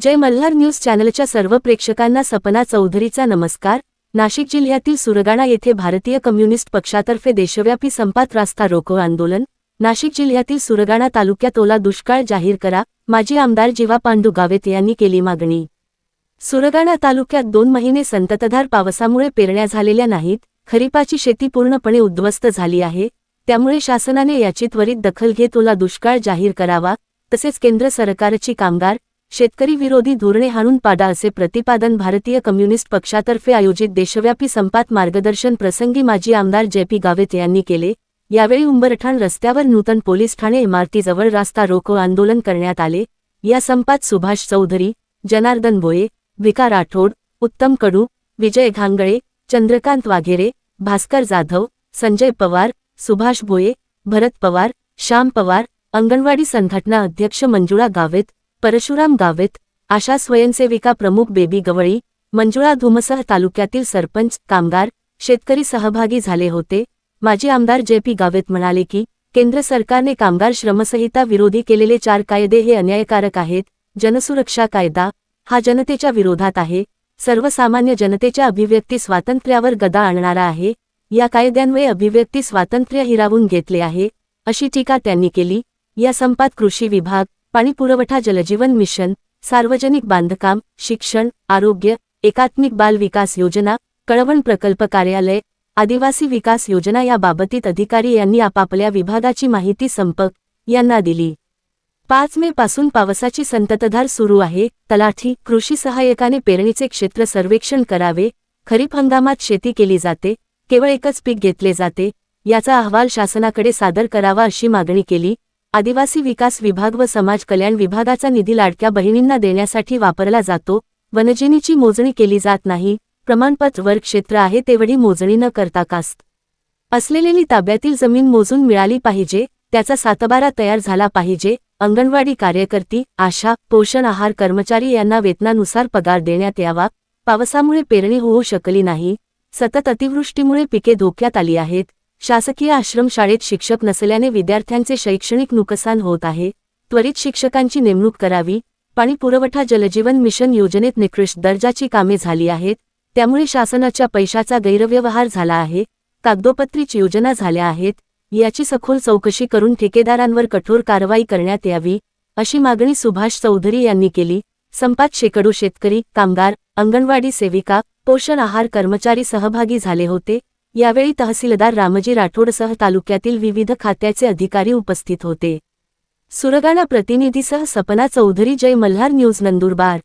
जय Malhar news चॅनलच्या सर्व प्रेक्षकांना सपना चौधरीचा नमस्कार. नाशिक जिल्ह्यातील सुरगाणा येथे भारतीय कम्युनिस्ट पक्षातर्फे देशव्यापी संपात रास्ता रोको आंदोलन. नाशिक जिल्ह्यातील सुरगाणा तालुक्यात ओला दुष्काळ जाहीर करा. माजी आमदार जीवा पांडू गावेत यांनी केली मागणी. सुरगाणा तालुक्यात दोन महिने संततधार पावसामुळे पेरण्या झालेल्या नाहीत. खरीपाची शेती पूर्णपणे उद्ध्वस्त झाली आहे. त्यामुळे शासनाने याची त्वरित दखल घेत ओला दुष्काळ जाहीर करावा. तसेच केंद्र सरकारची कामगार शेतकरी विरोधी धोरणे हाणून पाडा असे प्रतिपादन भारतीय कम्युनिस्ट पक्षातर्फे आयोजित देशव्यापी संपात मार्गदर्शन प्रसंगी माजी आमदार जे पी गावेत यांनी केले. यावेळी उंबरठाण रस्त्यावर नूतन पोलीस ठाणे इमारतीजवळ रास्ता रोको आंदोलन करण्यात आले. या संपात सुभाष चौधरी जनार्दन भोये विका राठोड उत्तम कडू विजय घांगळे चंद्रकांत वाघेरे भास्कर जाधव संजय पवार सुभाष भोये भरत पवार श्याम पवार अंगणवाडी संघटना अध्यक्ष मंजुळा गावेत परशुराम गावेत आशा स्वयंसेविका प्रमुख बेबी गवळी मंजुळा धुमसह तालुक्यातील सरपंच कामगार शेतकरी सहभागी झाले होते. माजी आमदार जे पी गावेत म्हणाले की केंद्र सरकारने कामगार श्रमसंहिता विरोधी केलेले चार कायदे हे अन्यायकारक आहेत. जनसुरक्षा कायदा हा जनतेच्या विरोधात आहे. सर्वसामान्य जनतेच्या अभिव्यक्ती स्वातंत्र्यावर गदा आणणारा आहे. या कायद्यांमुळे अभिव्यक्ती स्वातंत्र्य हिरावून घेतले आहे अशी टीका त्यांनी केली. या संपात कृषी विभाग पाणीपुरवठा जलजीवन मिशन सार्वजनिक बांधकाम शिक्षण आरोग्य एकात्मिक बाल विकास योजना कळवण प्रकल्प कार्यालय आदिवासी विकास योजना या बाबतीत अधिकारी यांनी आपापल्या विभागाची माहिती संपक यांना दिली. पाच मे पासून पावसाची संततधार सुरू आहे. तलाठी कृषी सहाय्यकाने पेरणीचे क्षेत्र सर्वेक्षण करावे. खरीप हंगामात शेती केली जाते. केवळ एकच पीक घेतले जाते. याचा अहवाल शासनाकडे सादर करावा अशी मागणी केली. आदिवासी विकास विभाग व समाज कल्याण विभागाचा निधी लाडक्या बहिणींना देण्यासाठी वापरला जातो. वनजिनीची मोजणी केली जात नाही. प्रमाणपत्र वर क्षेत्र आहे तेवढी मोजणी न करता कास्त. असलेली ताब्यातील जमीन मोजून मिळाली पाहिजे त्याचा सातबारा तयार झाला पाहिजे अंगणवाडी कार्यकर्ती आशा पोषण आहार कर्मचारी यांना वेतनानुसार पगार देण्यात यावा. पावसामुळे पेरणी होऊ शकली नाही. सतत अतिवृष्टीमुळे पिके धोक्यात आली आहेत. शासकीय आश्रमशाळेत शिक्षक नसल्याने विद्यार्थ्यांचे शैक्षणिक नुकसान होत आहे. त्वरित शिक्षकांची नेमणूक करावी. पाणीपुरवठा जलजीवन मिशन योजनेत निकृष्ट दर्जाची कामे झाली आहेत. त्यामुळे शासनाच्या पैशाचा गैरव्यवहार झाला आहे. कागदोपत्रीच योजना झाल्या आहेत. याची सखोल चौकशी करून ठेकेदारांवर कठोर कारवाई करण्यात यावी अशी मागणी सुभाष चौधरी यांनी केली. संपात शेकडो शेतकरी कामगार अंगणवाडी सेविका पोषण आहार कर्मचारी सहभागी झाले होते. यावेळी तहसीलदार रामजी राठोडसह तालुक्यातील विविध खात्याचे अधिकारी उपस्थित होते. सुरगाणा प्रतिनिधीसह सपना चौधरी जय मल्हार न्यूज नंदुरबार.